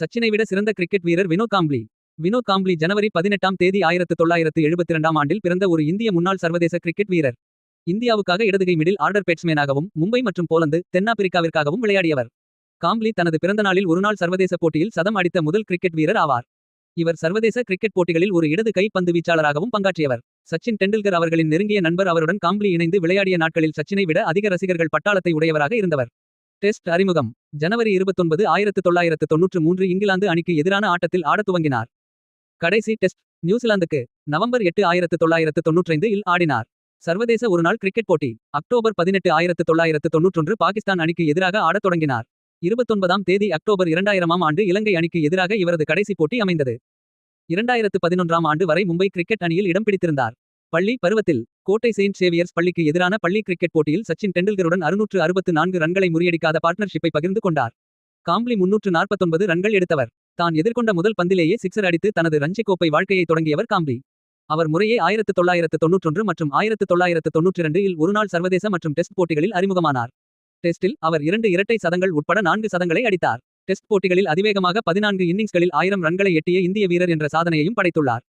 சச்சினை விட சிறந்த கிரிக்கெட் வீரர் வினோத் காம்ப்ளி. வினோத் காம்ப்ளி ஜனவரி பதினெட்டாம் தேதி ஆயிரத்து தொள்ளாயிரத்து எழுபத்தி இரண்டாம் ஆண்டில் பிறந்த ஒரு இந்திய முன்னாள் சர்வதேச கிரிக்கெட் வீரர். இந்தியாவுக்காக இடதுகை மிடில் ஆர்டர் பேட்ஸ்மேனாகவும் மும்பை மற்றும் போலந்து தென்னாப்பிரிக்காவிற்காகவும் விளையாடியவர். காம்ப்ளி தனது பிறந்தநாளில் ஒருநாள் சர்வதேச போட்டியில் சதம் அடித்த முதல் கிரிக்கெட் வீரர் ஆவார். இவர் சர்வதேச கிரிக்கெட் போட்டிகளில் ஒரு இடது கை பந்து வீச்சாளராகவும் பங்காற்றியவர். சச்சின் டெண்டுல்கர் அவர்களின் நெருங்கிய நண்பர் அவருடன் காம்ப்ளி இணைந்து விளையாடிய நாட்களில் சச்சினை விட அதிக ரசிகர்கள் பட்டாளத்தை உடையவராக இருந்தவர். டெஸ்ட் அறிமுகம். ஜனவரி இருபத்தொன்பது ஆயிரத்து தொள்ளாயிரத்து தொன்னூற்று மூன்று இங்கிலாந்து அணிக்கு எதிரான ஆட்டத்தில் ஆடத் துவங்கினார். கடைசி டெஸ்ட் நியூசிலாந்துக்கு நவம்பர் எட்டு ஆயிரத்து தொள்ளாயிரத்து தொன்னூற்றைந்து இல் ஆடினார். சர்வதேச ஒருநாள் கிரிக்கெட் போட்டி அக்டோபர் பதினெட்டு ஆயிரத்து தொள்ளாயிரத்து தொன்னூற்றொன்று பாகிஸ்தான் அணிக்கு எதிராக ஆடத் தொடங்கினார். இருபத்தொன்பதாம் தேதி அக்டோபர் இரண்டாயிரமாம் ஆண்டு இலங்கை அணிக்கு எதிராக இவரது கடைசி போட்டி அமைந்தது. இரண்டாயிரத்து பதினொன்றாம் ஆண்டு வரை மும்பை கிரிக்கெட் அணியில் இடம் பிடித்திருந்தார். பள்ளி பருவத்தில் கோட்டை செயின்ட் சேவியர்ஸ் பள்ளிக்கு எதிரான பள்ளி கிரிக்கெட் போட்டியில் சச்சின் டெண்டுல்கருடன் அறுநூற்று அறுபத்து நான்கு ரன்களை முறியடிக்காத பார்ட்னர்ஷிப்பை பகிர்ந்து கொண்டார். காம்ப்ளி முன்னூற்று நாற்பத்தொன்பது ரன்கள் எடுத்தவர். தான் எதிர்கொண்ட முதல் பந்திலேயே சிக்ஸர் அடித்து தனது ரஞ்சி கோப்பை வாழ்க்கையை தொடங்கியவர் காம்ப்ளி அவர் முறையே ஆயிரத்து தொள்ளாயிரத்து தொன்னூற்றொன்று மற்றும் ஆயிரத்து தொள்ளாயிரத்து தொன்னூற்றி இரண்டில் ஒருநாள் சர்வதேச மற்றும் டெஸ்ட் போட்டிகளில் அறிமுகமானார். டெஸ்டில் அவர் இரண்டு இரட்டை சதங்கள் உட்பட நான்கு சதங்களை அடித்தார். டெஸ்ட் போட்டிகளில் அதிவேகமாக பதினான்கு இன்னிங்ஸ்களில் ஆயிரம் ரன்களை எட்டிய இந்திய வீரர் என்ற சாதனையையும் படைத்துள்ளார்.